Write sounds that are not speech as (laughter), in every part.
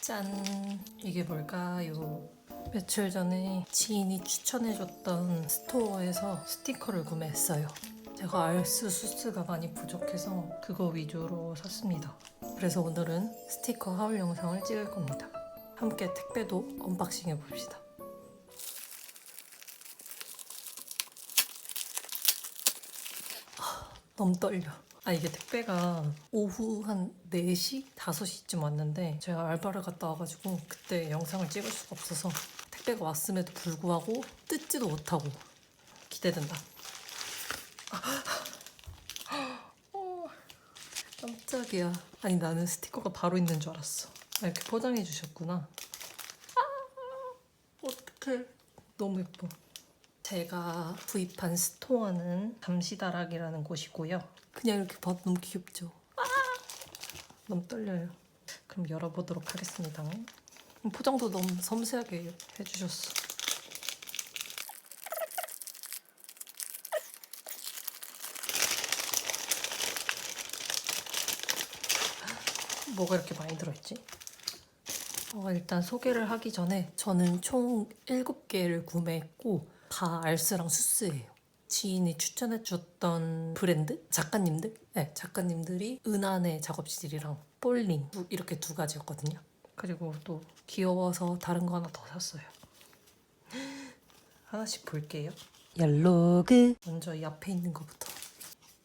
짠 이게 뭘까요? 며칠 전에 지인이 추천해줬던 스토어에서 스티커를 구매했어요. 제가 알스 수스가 많이 부족해서 그거 위주로 샀습니다. 그래서 오늘은 스티커 하울 영상을 찍을 겁니다. 함께 택배도 언박싱 해봅시다. 아, 너무 떨려. 아 이게 택배가 오후 한 4시? 5시쯤 왔는데 제가 알바를 갔다 와가지고 그때 영상을 찍을 수가 없어서 택배가 왔음에도 불구하고 뜯지도 못하고 기대된다. (laughs) 어, 깜짝이야. 아니 나는 스티커가 바로 있는 줄 알았어. 아, 이렇게 포장해 주셨구나. 아, 어떡해. 너무 예뻐. 제가 구입한 스토어는 잠시다락이라는 곳이고요. 그냥 이렇게 봐도 너무 귀엽죠? 아! 너무 떨려요. 그럼 열어보도록 하겠습니다. 포장도 너무 섬세하게 해주셨어. 뭐가 이렇게 많이 들어있지? 어, 일단 소개를 하기 전에 저는 총 7개를 구매했고 다 알스랑 수스예요. 지인이 추천해 줬던 브랜드 작가님들, 네 작가님들이 은한의 작업실이랑 볼링 두- 이렇게 두 가지였거든요. 그리고 또 귀여워서 다른 거 하나 더 샀어요. (gasps) 하나씩 볼게요. 얄로그 먼저 이 앞에 있는 거부터.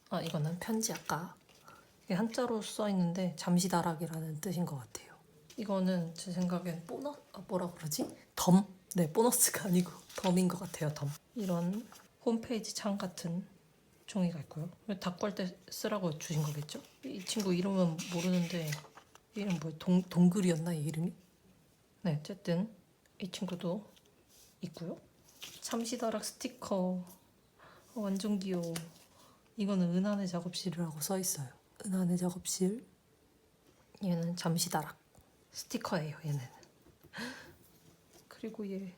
아 이거는 편지 아까 이게 한자로 써 있는데 잠시 다락이라는 뜻인 것 같아요. 이거는 제 생각엔 보너 아, 뭐라 그러지? 덤? 네 보너스가 아니고 덤인 것 같아요. 덤. 이런 홈페이지 창 같은 종이가 있고요. 닭걸 때 쓰라고 주신 거겠죠? 이 친구 이름은 모르는데 이름 뭐 동, 동글이었나 이 이름이? 네 어쨌든 이 친구도 있고요. 참시다락 스티커 어, 완전 귀여워. 이거는 은한의 작업실이라고 써 있어요. 은한의 작업실. 얘는 잠시다락 스티커예요. 얘는. 그리고 얘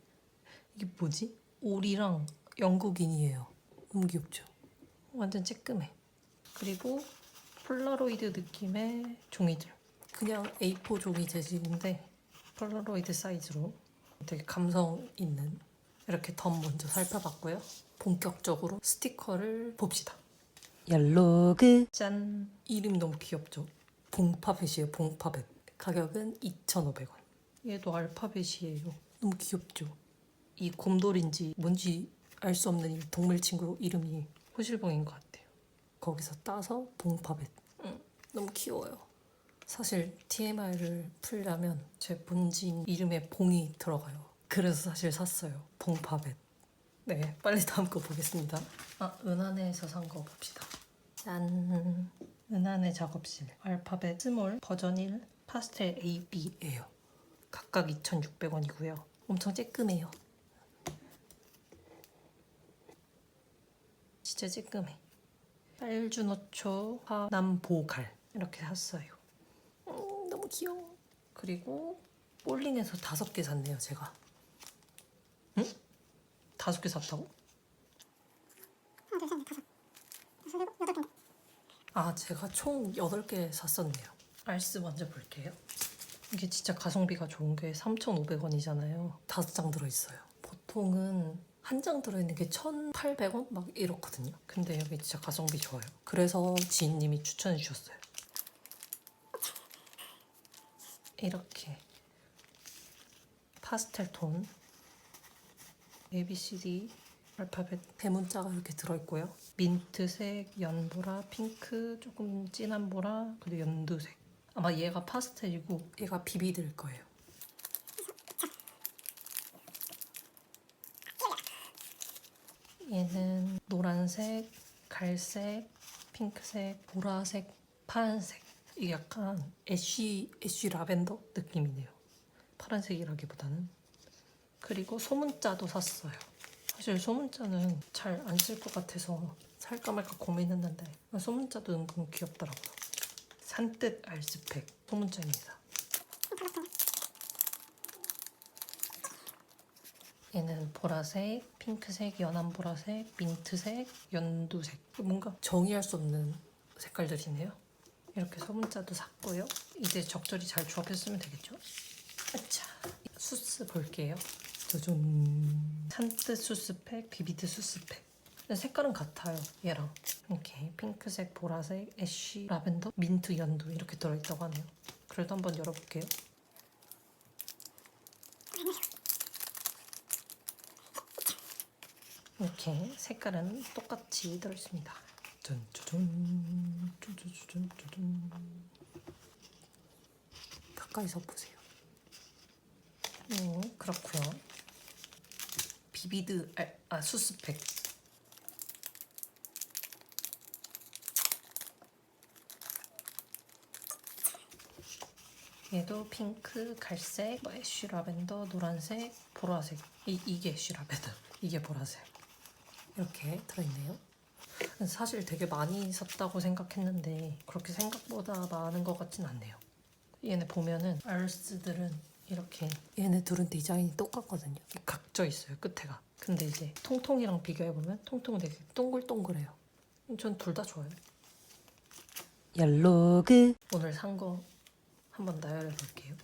이게 뭐지? 오리랑 영국인이에요. 너무 귀엽죠? 완전 쬐끔해. 그리고 폴라로이드 느낌의 종이들. 그냥 A4 종이 재질인데 폴라로이드 사이즈로 되게 감성 있는 이렇게 덤 먼저 살펴봤고요. 본격적으로 스티커를 봅시다. 얄로그 짠 이름 너무 귀엽죠? 봉파벳이에요 봉파벳 가격은 2,500원 얘도 알파벳이에요 너무 귀엽죠? 이 곰돌인지 뭔지 알 수 없는 이 동물 친구 이름이 호실봉인 것 같아요 거기서 따서 봉파벳 응, 너무 귀여워요 사실 TMI를 풀려면 제 본진 이름에 봉이 들어가요 그래서 사실 샀어요 봉파벳 네, 빨리 다음 거 보겠습니다. 아, 은하네에서 산 거 봅시다. 짠. 은하네 작업실. 알파벳 스몰 버전 1 파스텔 A, B예요. 각각 2,600원이고요. 엄청 쬐끔해요. 진짜 쬐끔해. 빨주노초 화남보갈 이렇게 샀어요. 음, 너무 귀여워. 그리고 볼링에서 다섯 개 샀네요, 제가. 응? 다섯 개 샀다고? 아, 제가 총 8개 샀었네요. 알스 먼저 볼게요. 이게 진짜 가성비가 좋은 게 3,500원이잖아요. 다섯 장 들어있어요. 보통은 한 장 들어있는 게 1,800원? 막 이렇거든요. 근데 여기 진짜 가성비 좋아요. 그래서 지인님이 추천해 주셨어요. 이렇게 파스텔 톤 ABCD 알파벳 대문자가 이렇게 들어있고요. 민트색, 연보라, 핑크, 조금 진한 보라, 그리고 연두색. 아마 얘가 파스텔이고 얘가 비비들 거예요. 얘는 노란색, 갈색, 핑크색, 보라색, 파란색. 이게 약간 애쉬 애쉬 라벤더 느낌이네요. 파란색이라기보다는. 그리고 소문자도 샀어요. 사실 소문자는 잘 안 쓸 것 같아서 살까 말까 고민했는데 소문자도 은근 귀엽더라고요. 산뜻 알스팩 소문자입니다. 얘는 보라색, 핑크색, 연한 보라색, 민트색, 연두색. 뭔가 정의할 수 없는 색깔들이네요. 이렇게 소문자도 샀고요. 이제 적절히 잘 조합했으면 되겠죠? 자, 수스 볼게요. 짜잔. 산뜻 수스팩, 비비드 수스팩. 근데 색깔은 같아요. 얘랑 이렇게 핑크색, 보라색, 애쉬, 라벤더, 민트, 연두 이렇게 들어있다고 하네요. 그래도 한번 열어볼게요. 이렇게 색깔은 똑같이 들어있습니다. 짠짜잔, 짠짜잔, 짜잔. 가까이서 보세요. 음, 그렇고요. 비비드 아, 아 수스팩. 얘도 핑크, 갈색, 뭐 애쉬 라벤더, 노란색, 보라색. 이, 이게 애쉬 라벤더, (laughs) 이게 보라색. 이렇게 들어있네요. 사실 되게 많이 샀다고 생각했는데 그렇게 생각보다 많은 것 같진 않네요. 얘네 보면은 알스들은 이렇게 얘네 둘은 디자인이 똑같거든요. 각져 있어요 끝에가. 근데 이제 통통이랑 비교해 보면 통통은 되게 동글동글해요. 전 둘 다 좋아요. 얄로그 오늘 산거 한번 나열해 볼게요.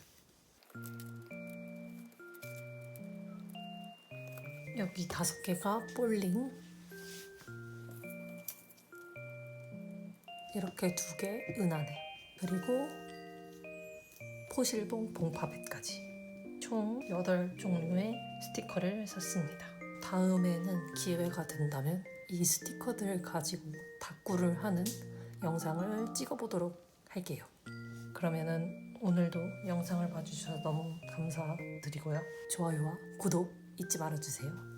여기 다섯 개가 볼링. 이렇게 두 개 은하네. 그리고 포실봉 봉파벳까지. 총 8종류의 스티커를 샀습니다. 다음에는 기회가 된다면 이 스티커들을 가지고 다꾸를 하는 영상을 찍어보도록 할게요. 그러면은 오늘도 영상을 봐주셔서 너무 감사드리고요. 좋아요와 구독 잊지 말아주세요.